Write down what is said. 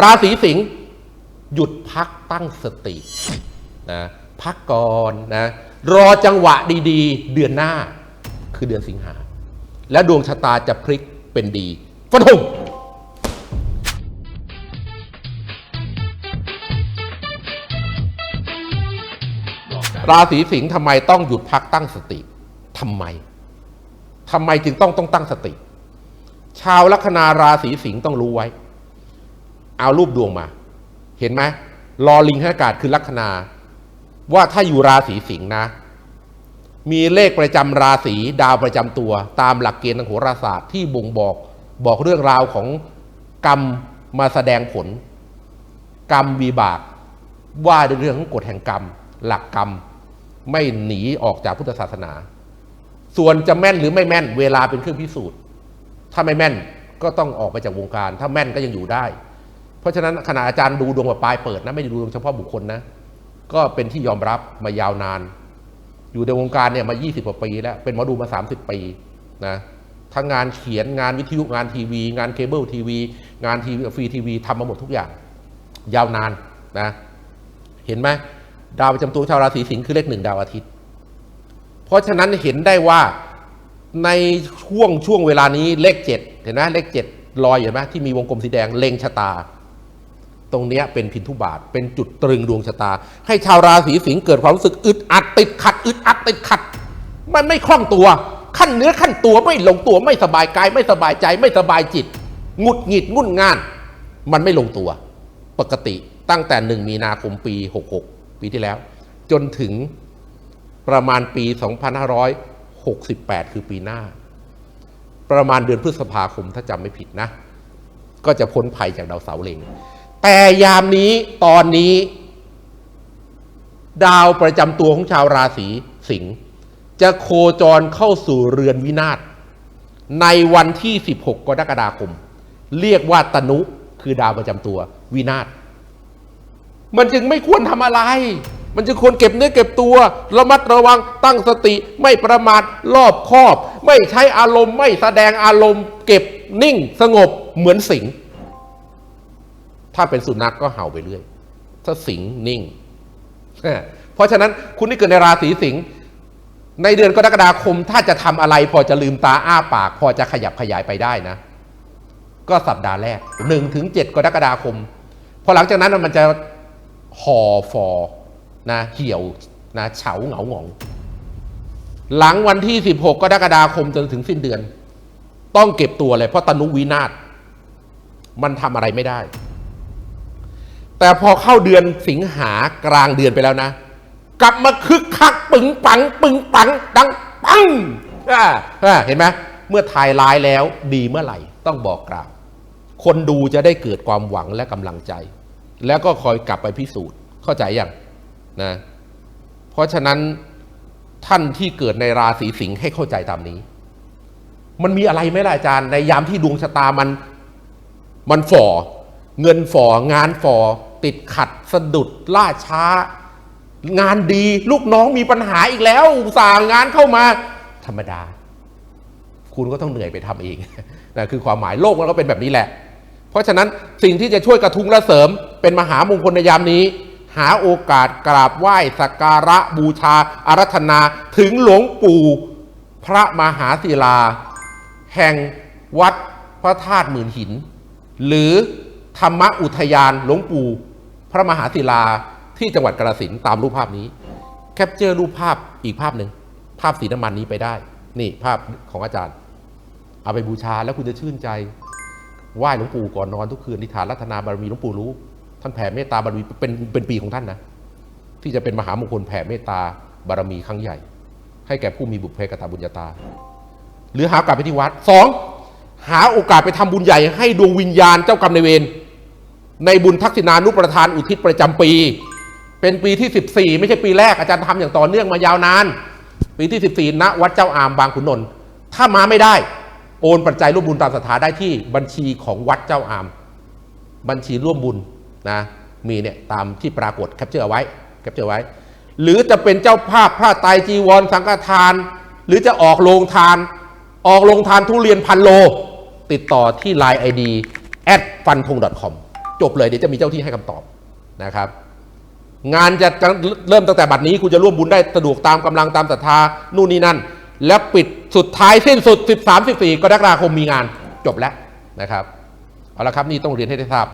ราศีสิงห์หยุดพักตั้งสตินะพักก่อนนะรอจังหวะดีๆ เดือนหน้าคือเดือนสิงหา และดวงชะตาจะพลิกเป็นดีฟันธงราศีสิงห์ทำไมต้องหยุดพักตั้งสติทำไมทำไมจึงต้องต้องตั้งสติ ชาวลัคนาราศีสิงห์ต้องรู้ไว้ เอารูปดวงมา เห็นไหมรอลิงห้อากาศคือลัคนา ว่าถ้าอยู่ราศีสิงห์นะ มีเลขประจำราศีดาวประจำตัว ตามหลักเกณฑ์ทางโหราศาสตร์ที่บ่งบอกบอกเรื่องราวของกรรมมาแสดงผล กรรมวีบาก ว่าด้วยเรื่องของกฎแห่งกรรม หลักกรรมไม่หนีออกจากพุทธศาสนา ส่วนจะแม่นหรือไม่แม่น เวลาเป็นเครื่องพิสูจน์ ถ้าไม่แม่นก็ต้องออกไปจากวงการ ถ้าแม่นก็ยังอยู่ได้ เพราะฉะนั้นขณะอาจารย์ดูดวงแบบปลายเปิดนะไม่ได้ดูดวงเฉพาะบุคคลนะก็เป็นที่ยอมรับมายาวนาน อยู่ในวงการเนี่ยมา 20กว่าปีแล้วเป็นหมอดูมา 30 ปีนะทั้งงานเขียนงานวิทยุงานทีวี งานเคเบิลทีวี งานทีวีฟรีทีวีทำมาหมดทุกอย่าง ยาวนานนะเห็นไหมดาวประจำตัวชาวราศีสิงห์คือเลขหนึ่งดาวอาทิตย์ เพราะฉะนั้นเห็นได้ว่าในช่วงช่วงเวลานี้เลขเจ็ดเห็นไหมเลขเจ็ดลอยเห็นไหมที่มีวงกลมสีแดงเล็งชะตา ตรงนี้เป็นพินทุบาท เป็นจุดตรึงดวงชะตา ให้ชาวราศีสิงห์เกิดความรู้สึกอึดอัดติดขัดอึดอัดติดขัด มันไม่คล่องตัว ขั้นเนื้อขั้นตัวไม่ลงตัวไม่สบายกาย ไม่สบายใจไม่สบายจิตงุดหงิดงุ่นง่าน มันไม่ลงตัว ปกติตั้งแต่หนึ่งมีนาคมปี 66 ปีที่แล้ว จนถึงประมาณปี 2568 คือปีหน้า ประมาณเดือนพฤษภาคมถ้าจำไม่ผิดนะ ก็จะพ้นภัยจากดาวเสาร์เล็ง แต่ยามนี้ตอนนี้ ดาวประจำตัวของชาวราศีสิงห์จะโคจรเข้าสู่เรือนวินาศในวันที่ 16 กรกฎาคม เรียกว่าตนุคือดาวประจำตัววินาศมันจึงไม่ควรทำอะไร มันจึงควรเก็บเนื้อเก็บตัวระมัดระวังตั้งสติไม่ประมาทรอบคอบ ไม่ใช้อารมณ์ ไม่แสดงอารมณ์ เก็บนิ่งสงบเหมือนสิง ถ้าเป็นสุนัขกก็เห่าไปเรื่อย ถ้าสิงนิ่ง เพราะฉะนั้นคุณที่เกิดในราศีสิงห์ในเดือนกรกฎาคม ถ้าจะทำอะไรพอจะลืมตาอ้าปาก พอจะขยับขยายไปได้นะ ก็สัปดาห์แรก1ถึง7กรกฎาคม พอหลังจากนั้นมันจะห่อฟอนะเหี่ยวนะเฉาเหงาหงอง หลังวันที่ 16กรกฎาคมจนถึงสิ้นเดือน ต้องเก็บตัวเลยเพราะตนุวินาศมันทำอะไรไม่ได้ แต่พอเข้าเดือนสิงหากลางเดือนไปแล้วนะ กลับมาคึกคักปึงปัง ปึงปัง ดังปังอ่าเห็นไหมเมื่อทายร้ายแล้วดีเมื่อไหร่ ต้องบอกกล่าว คนดูจะได้เกิดความหวังและกำลังใจ แล้วก็คอยกลับไปพิสูจน์เข้าใจยังนะเพราะฉะนั้นท่านที่เกิดในราศีสิงห์ให้เข้าใจตามนี้ มันมีอะไรไหมล่ะอาจารย์ ในยามที่ดวงชะตามัน มันฝ่อ เงินฝ่องานฝ่อ ติดขัดสะดุดล่าช้า งานดีลูกน้องมีปัญหาอีกแล้วอุตส่าห์งานเข้ามาธรรมดา คุณก็ต้องเหนื่อยไปทำเองนะคือความหมายโลกมันก็เป็นแบบนี้แหละ เพราะฉะนั้นสิ่งที่จะช่วยกระทุ้งและเสริม เป็นมหามงคลในยามนี้ หาโอกาสกราบไหว้สักการะบูชาอารัธนาถึงหลวงปู่พระมหาศิลา แห่งวัดพระธาตุหมื่นหิน หรือธรรมอุทยานหลวงปู่ พระมหาศิลาที่จังหวัดกาสินตามรูปภาพนี้ แคปเจอร์รูปภาพอีกภาพหนึ่งภาพสีน้ำมันนี้ไปได้ นี่ภาพของอาจารย์ เอาไปบูชาแล้วคุณจะชื่นใจไหว้หลวงปู่ก่อนนอนทุกคืนนิทานรัตนาบารมีหลวงปู่รู้ ท่านแผ่เมตตาบารมีเป็นเป็นปีของท่านนะที่จะเป็นมหามงคลแผ่เมตตาบารมีครั้งใหญ่ ให้แก่ผู้มีบุพเพกตาบุญญาตา หรือหาโอกาสไปที่วัดสองหาโอกาสไปทำบุญใหญ่ให้ดวงวิญญาณเจ้ากรรมนายเวร ในบุญทักษิณานุประทานอุทิศประจำปี เป็นปีที่ 14 ไม่ใช่ปีแรกอาจารย์ทำอย่างต่อเนื่องมายาวนาน ปีที่ 14ณวัดเจ้าอามบางขุนนนท์ถ้ามาไม่ได้โอนปัจจัยร่วมบุญตามศรัทธาได้ที่บัญชีของวัดเจ้าอาม บัญชีร่วมบุญนะมีเนี่ยตามที่ปรากฏแคปเจอร์เอาไว้แคปเจอร์ไว้ หรือจะเป็นเจ้าภาพผ้าไตรจีวรสังฆทาน หรือจะออกโรงทาน ออกโรงทานทุเรียนพันโล ติดต่อที่ Line ID at f u n t o n g c o m จบเลยเดี๋ยวจะมีเจ้าที่ให้คำตอบนะครับ งานจะเริ่มตั้งแต่บัดนี้คุณจะร่วมบุญได้สะดวกตามกำลังตามศรัทธานู่นนี่นั่น แล้วปิดสุดท้ายสิ้นสุด 13 14กรกฎาคมมีงานจบแล้วนะครับเอาละครับนี่ต้องเรียนให้ได้ทราบ